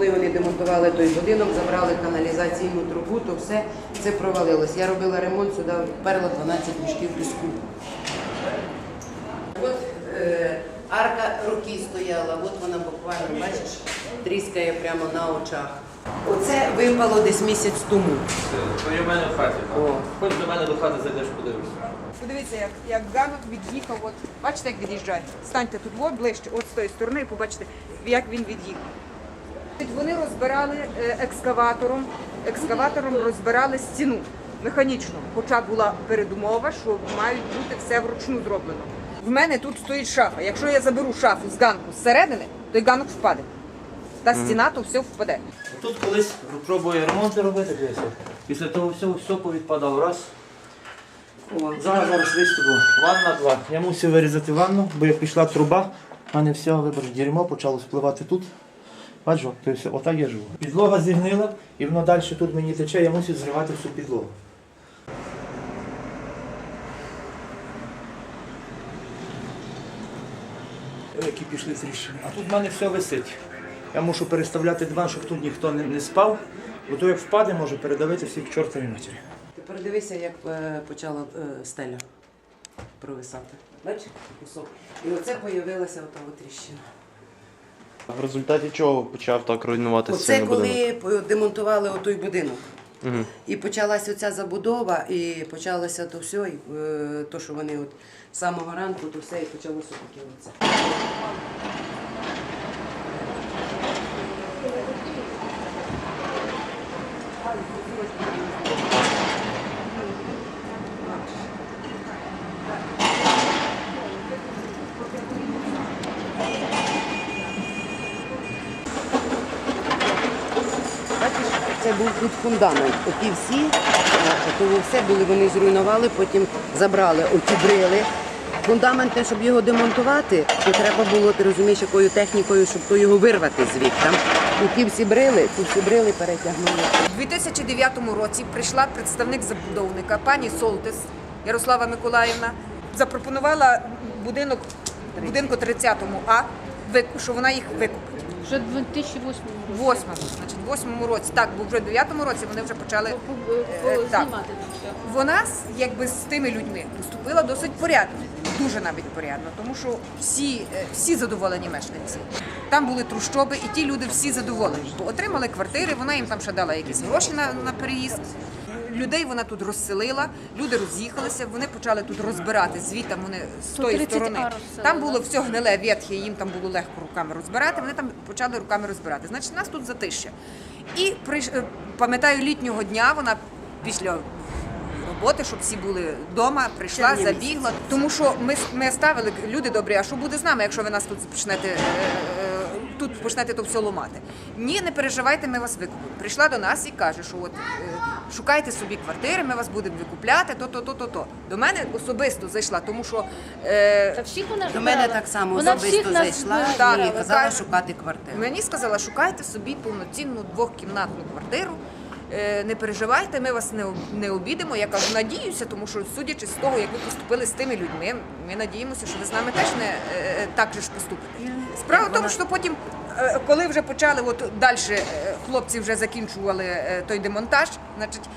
Коли вони демонтували той будинок, забрали каналізаційну трубу, то все це провалилось. Я робила ремонт, сюди вперла 12 мішків піску. От е, арка руки стояла, от вона буквально, бачиш, тріскає прямо на очах. Оце випало десь місяць тому. То є в мене в хаті. О. Хоч до мене до хати зайдеш, подивишся. Подивіться, як, як ганок від'їхав. От бачите, як від'їжджає. Станьте тут от, ближче, от з тої сторони, і побачите, як він від'їхав. Вони розбирали е, екскаватором, екскаватором розбирали стіну механічно, хоча була передумова, що мають бути все вручну зроблено. В мене тут стоїть шафа. Якщо я заберу шафу з ганку зсередини, то й ганок впаде. Та стіна, то все впаде. Тут колись пробує ремонти робити. Після того всього все повідпадало. Раз. Зараз зараз виступу. Ванна два. Я мусив вирізати ванну, бо як пішла труба, в мене все, вибач, дерьмо почало спливати тут. Бачу, то все, отак я живу. Підлога зігнила, і воно далі тут мені тече, я мусив зривати всю підлогу. Які пішли тріщини. А тут в мене все висить. Я мушу переставляти диван, щоб тут ніхто не, не спав, бо то як впаде, може передавити всіх к чортовій матері. Тепер дивися, як е, почала е, стеля провисати. Бачиш, кусок. І оце появилася ота от тріщина. В результаті чого почав так руйнуватися Оце коли демонтували отой будинок. Угу. І почалася оця забудова, і почалося то все, і, е, то, що вони от з самого ранку, то все, і почалося таке оце. Це був тут фундамент. Оті всі, е, то все були, вони зруйнували, потім забрали оті брили. Фундамент, щоб його демонтувати, то треба було, ти розумієш, якою технікою, щоб то його вирвати звідти. Ті всі брили, ті всі брили перетягнули. У 2009 році прийшла представник забудовника пані Солтис Ярослава Миколаївна, запропонувала будинок будинку 30-му А, що вона їх викупить. Вже в 2008 В восьмому, значить, восьмому році, так, бо вже в дев'ятому році вони вже почали. Е, так. знімати це все. Вона з- якби з тими людьми поступила досить порядно, дуже навіть порядно, тому що всі, е, всі задоволені мешканці. Там були трущоби, і ті люди всі задоволені. Бо отримали квартири, вона їм там ще дала якісь гроші на, на переїзд. Людей вона тут розселила, люди роз'їхалися, вони почали тут розбирати звідти вони з тої сторони. Там було все гниле, ветхе, їм там було легко руками розбирати. Вони там почали руками розбирати. Значить, нас тут затища. І е, пам'ятаю, літнього дня вона після роботи, щоб всі були вдома, прийшла, забігла. Тому що ми, ми ставили, люди добрі, а що буде з нами, якщо ви нас тут почнете. Тут почнете то все ломати. Ні, не переживайте, ми вас викупимо. Прийшла до нас і каже, що от е, шукайте собі квартири, ми вас будемо викупляти, то, то, то, то, то. До мене особисто зайшла, тому що е, Та всіх вона ж До мене брала. так само Вона особисто всіх нас зайшла брала. і казала каже- шукати квартиру. Мені сказала, шукайте собі повноцінну двохкімнатну квартиру. Е, Не переживайте, ми вас не, не обідемо. Я кажу, надіюся, тому що судячи з того, як ви поступили з тими людьми, ми надіємося, що ви з нами теж не е, так же ж поступите. Справа в тому, що потім, е, коли вже почали, от далі хлопці вже закінчували е, той демонтаж, значить.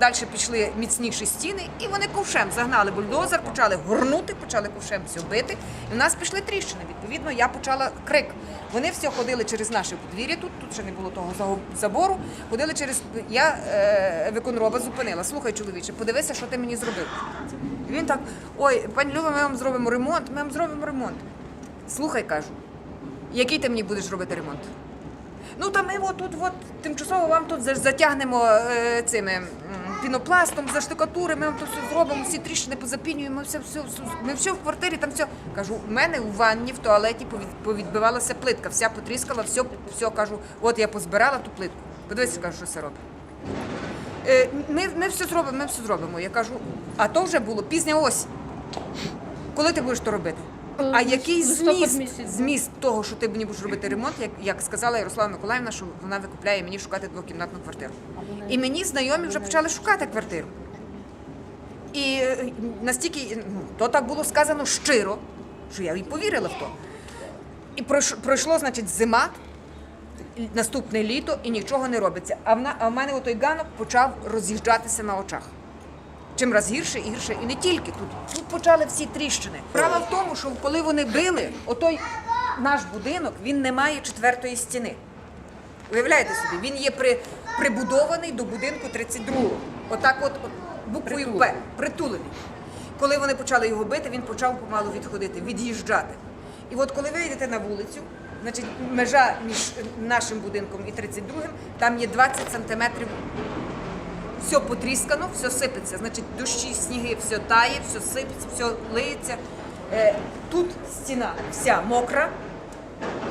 Далі пішли міцніші стіни, і вони ковшем загнали бульдозер, почали горнути, почали ковшем все бити. І в нас пішли тріщини. Відповідно, я почала крик. Вони все ходили через наше подвір'я. Тут тут ще не було того забору. Ходили через я е, виконроба зупинила. Слухай, чоловіче, подивися, що ти мені зробив. Він так: ой, пані Люба, ми вам зробимо ремонт. Ми вам зробимо ремонт. Слухай, кажу, який ти мені будеш робити ремонт? Ну та ми от тут от тимчасово вам тут за- затягнемо е, цими м, пінопластом, заштукатури, ми вам тут все зробимо, всі тріщини позапінюємо, все, все, все. Ми все в квартирі, там все. Кажу, у мене у ванні в туалеті повід- повідбивалася плитка, вся потріскала, все, все кажу, от я позбирала ту плитку. Подивися, кажу, що це робить. Е, ми, ми все зробимо, ми все зробимо. Я кажу, а то вже було пізня осінь. Коли ти будеш то робити? А Е, який зміст, зміст того, що ти мені будеш робити ремонт, як, як сказала Ярослава Миколаївна, що вона викупляє мені шукати двокімнатну квартиру. І мені знайомі вже почали шукати квартиру. І е, настільки ну, то так було сказано щиро, що я і повірила в то. І пройш- пройшло, значить, зима, наступне літо і нічого не робиться. А в, на, а в мене отой ганок почав роз'їжджатися на очах. Чим раз гірше і гірше. І не тільки тут. Тут почали всі тріщини. Справа в тому, що коли вони били, отой наш будинок він не має четвертої стіни. Уявляєте собі, він є при, прибудований до будинку 32-го. Отак от, от буквою П, притулений. Коли вони почали його бити, він почав помалу відходити, від'їжджати. І от коли ви йдете на вулицю, значить межа між нашим будинком і 32-м, там є 20 сантиметрів все потріскано, все сипеться. Значить, дощі, сніги, все тає, все сипеться, все лиється. Е, тут стіна вся мокра,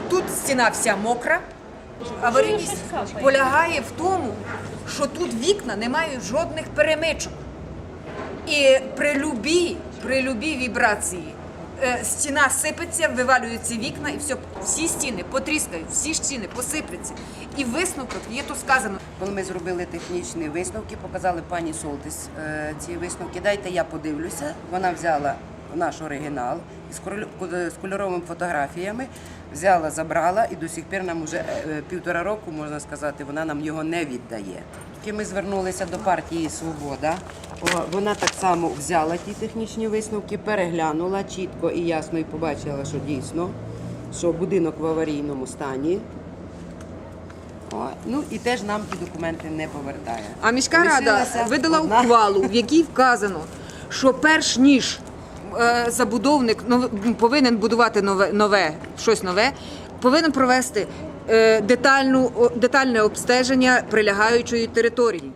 тут стіна вся мокра. Аварійність полягає в тому, що тут вікна не мають жодних перемичок. І при любій, при любій вібрації стіна сипеться, вивалюються вікна, і все, всі стіни потріскають, всі стіни посипляться. І в є то сказано. Коли ми зробили технічні висновки, показали пані Солтис е, ці висновки. Дайте я подивлюся. Вона взяла наш оригінал з кольоровими фотографіями, взяла, забрала, і до сих пір нам вже е, півтора року, можна сказати, вона нам його не віддає. Тільки ми звернулися до партії Свобода. Вона так само взяла ті технічні висновки, переглянула чітко і ясно і побачила, що дійсно, що будинок в аварійному стані. О, ну і теж нам ті документи не повертає. А міська рада Лишилася видала одна. ухвалу, в якій вказано, що перш ніж е, забудовник нов- повинен будувати нове, нове щось нове, повинен провести детальну, детальне обстеження прилягаючої території.